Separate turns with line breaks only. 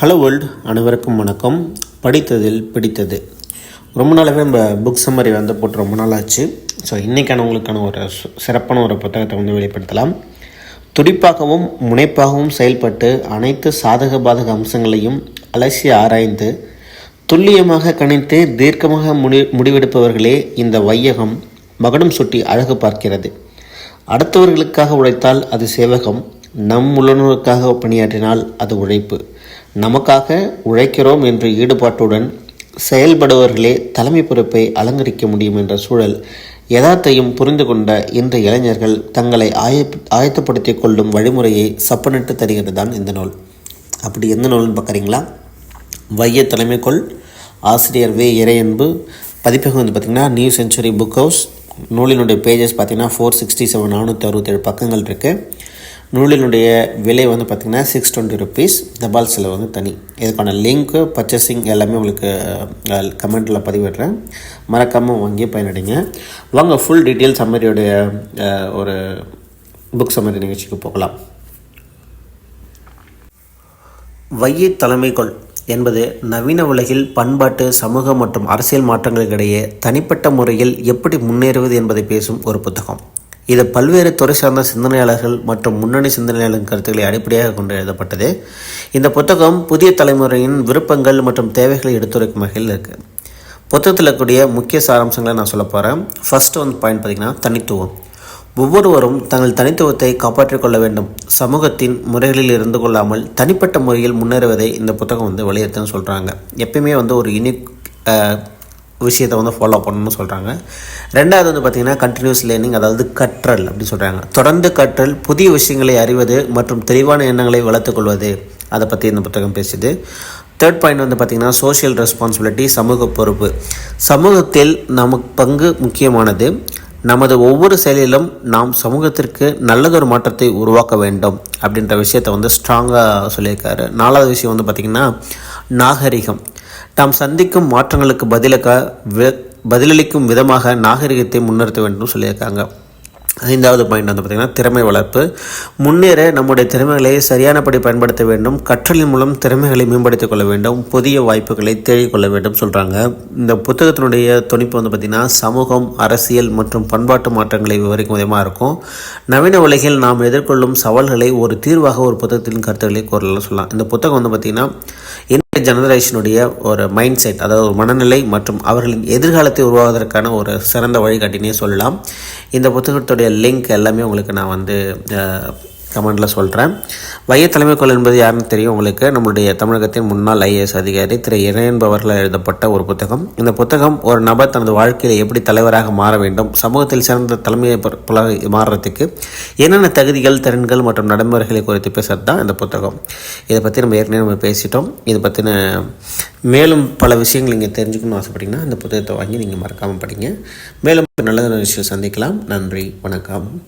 Hello world அனைவருக்கும் வணக்கம். படித்ததில் பிடித்தது. ரொம்ப நாளாகவே நம்ம புக் சம்மரி வந்து போட்டு ரொம்ப நாள் ஆச்சு ஸோ இன்றைக்கான உங்களுக்கான ஒரு சு- சிறப்பான ஒரு புத்தகத்தை வந்து வெளிப்படுத்தலாம். துடிப்பாகவும் முனைப்பாகவும் செயல்பட்டு அனைத்து சாதக பாதக அம்சங்களையும் அலசி ஆராய்ந்து துல்லியமாக கணித்து தீர்க்கமாக முடி முடிவெடுப்பவர்களே இந்த வையகம் மகுடம் சுட்டி அழகு பார்க்கிறது. அடுத்தவர்களுக்காக உழைத்தால் அது சேவகம். நம் உள்ளுணர்வுக்காக பணியாற்றினால் அது உழைப்பு. நமக்காக உழைக்கிறோம் என்ற ஈடுபாட்டுடன் செயல்படுபவர்களே தலைமை பொறுப்பை அலங்கரிக்க முடியும் என்ற சூழல் யதார்த்தையும் புரிந்து கொண்ட இந்த இளைஞர்கள் தங்களை ஆய ஆயத்தப்படுத்திக் கொள்ளும் வழிமுறையை சப்பனிட்டு தருகிறது தான் இந்த நூல். அப்படி எந்த நூல்னு பார்க்குறீங்களா? வைய தலைமைக்குள் ஆசிரியர் வே. இறையன்பு பதிப்பகம் வந்து பார்த்திங்கன்னா நியூ செஞ்சுரி புக் ஹவுஸ் நூலினுடைய பேஜஸ் பார்த்திங்கன்னா ஃபோர் சிக்ஸ்டி செவன் நானூற்றி அறுபத்தேழு பக்கங்கள் இருக்குது நூலினுடைய விலை வந்து பார்த்திங்கன்னா சிக்ஸ் டுவெண்ட்டி ருபீஸ் தபால் செலவு வந்து தனி. இதுக்கான லிங்க்கு பர்ச்சேசிங் எல்லாமே உங்களுக்கு கமெண்ட்டில் பதிவிடுறேன். மறக்காமல் வாங்கி பயனடைங்க. வாங்க ஃபுல் டீட்டெயில் சம்மரியோடைய ஒரு புக் சம்மரி நிகழ்ச்சிக்கு போகலாம். வையை தலைமைக்கொள் என்பது நவீன உலகில் பண்பாட்டு சமூக மற்றும் அரசியல் மாற்றங்களுக்கிடையே தனிப்பட்ட முறையில் எப்படி முன்னேறுவது என்பதை பேசும் ஒரு புத்தகம். இது பல்வேறு துறை சார்ந்த சிந்தனையாளர்கள் மற்றும் முன்னணி சிந்தனையாளர்கள் கருத்துக்களை அடிப்படையாக கொண்டு எழுதப்பட்டது. இந்த புத்தகம் புதிய தலைமுறையின் விருப்பங்கள் மற்றும் தேவைகளை எடுத்துரைக்கும் வகையில் இருக்குது புத்தகத்தில் இருக்கக்கூடிய முக்கிய சாராம்சங்களை நான் சொல்ல போகிறேன் ஃபர்ஸ்ட் வந்து பாயிண்ட் பார்த்திங்கன்னா தனித்துவம். ஒவ்வொருவரும் தங்கள் தனித்துவத்தை காப்பாற்றிக் கொள்ள வேண்டும். சமூகத்தின் முறைகளில் இருந்து கொள்ளாமல் தனிப்பட்ட முறையில் முன்னேறுவதை இந்த புத்தகம் வந்து வலியுறுத்துன்னு சொல்கிறாங்க எப்பயுமே வந்து ஒரு யூனிக் விஷயத்தை வந்து ஃபாலோ பண்ணணும்னு சொல்கிறாங்க ரெண்டாவது வந்து பார்த்திங்கன்னா கண்டினியூஸ் லேர்னிங் அதாவது கற்றல் அப்படின்னு சொல்கிறாங்க தொடர்ந்து கற்றல் புதிய விஷயங்களை அறிவது மற்றும் தெளிவான எண்ணங்களை வளர்த்துக்கொள்வது அதை பற்றி இந்த புத்தகம் பேசுது. தேர்ட் பாயிண்ட் வந்து பார்த்திங்கன்னா சோஷியல் ரெஸ்பான்சிபிலிட்டி சமூக பொறுப்பு. சமூகத்தில் நமக்கு பங்கு முக்கியமானது. நமது ஒவ்வொரு செயலிலும் நாம் சமூகத்திற்கு நல்லதொரு மாற்றத்தை உருவாக்க வேண்டும் அப்படின்ற விஷயத்தை வந்து ஸ்ட்ராங்காக சொல்லியிருக்காரு. நாலாவது விஷயம் வந்து பார்த்திங்கன்னா நாகரிகம். நாம் சந்திக்கும் மாற்றங்களுக்கு பதிலக்க வி- பதிலளிக்கும் விதமாக நாகரிகத்தை முன்னிறுத்த வேண்டும் சொல்லியிருக்காங்க. ஐந்தாவது பாயிண்ட் வந்து பார்த்திங்கன்னா திறமை வளர்ப்பு. முன்னேற நம்முடைய திறமைகளை சரியானபடி பயன்படுத்த வேண்டும். கற்றலின் மூலம் திறமைகளை மேம்படுத்திக் கொள்ள வேண்டும். புதிய வாய்ப்புகளை தேடிக் கொள்ள வேண்டும் சொல்கிறாங்க இந்த புத்தகத்தினுடைய துணிப்பு வந்து பார்த்திங்கன்னா சமூகம் அரசியல் மற்றும் பண்பாட்டு மாற்றங்களை விவரிக்கும் விதமாக இருக்கும். நவீன உலகில் நாம் எதிர்கொள்ளும் சவால்களை ஒரு தீர்வாக ஒரு புத்தகத்தின் கருத்துக்களை கூறலாம் சொல்லலாம். இந்த புத்தகம் வந்து பார்த்திங்கன்னா ஜெனரேஷனுடைய ஒரு மைண்ட் செட் அதாவது ஒரு மனநிலை மற்றும் அவர்களின் எதிர்காலத்தை உருவாவதற்கான ஒரு சிறந்த வழிகாட்டினே சொல்லலாம். இந்த புத்தகத்துடைய லிங்க் எல்லாமே உங்களுக்கு நான் வந்து கமெண்டில் சொல்கிறேன் வைய தலைமைக்கோள் என்பது யாருன்னு தெரியும் உங்களுக்கு. நம்மளுடைய தமிழகத்தின் முன்னாள் ஐஏஎஸ் அதிகாரி திரு இறையன்பு எழுதப்பட்ட ஒரு புத்தகம். இந்த புத்தகம் ஒரு நபர் தனது வாழ்க்கையில் எப்படி தலைவராக மாற வேண்டும் சமூகத்தில் சிறந்த தலைமையை பொ- மாறுறதுக்கு என்னென்ன தகுதிகள் திறன்கள் மற்றும் நடைமுறைகளை குறித்து பேசுறது தான் இந்த புத்தகம். இதை பற்றி நம்ம ஏற்கனவே நம்ம பேசிட்டோம். இதை பற்றின மேலும் பல விஷயங்கள் நீங்கள் தெரிஞ்சுக்கணும்னு ஆசைப்பட்டீங்கன்னா இந்த புத்தகத்தை வாங்கி நீங்கள் மறக்காமல் படிங்க. மேலும் நல்ல நல்ல விஷயம் சந்திக்கலாம். நன்றி வணக்கம்.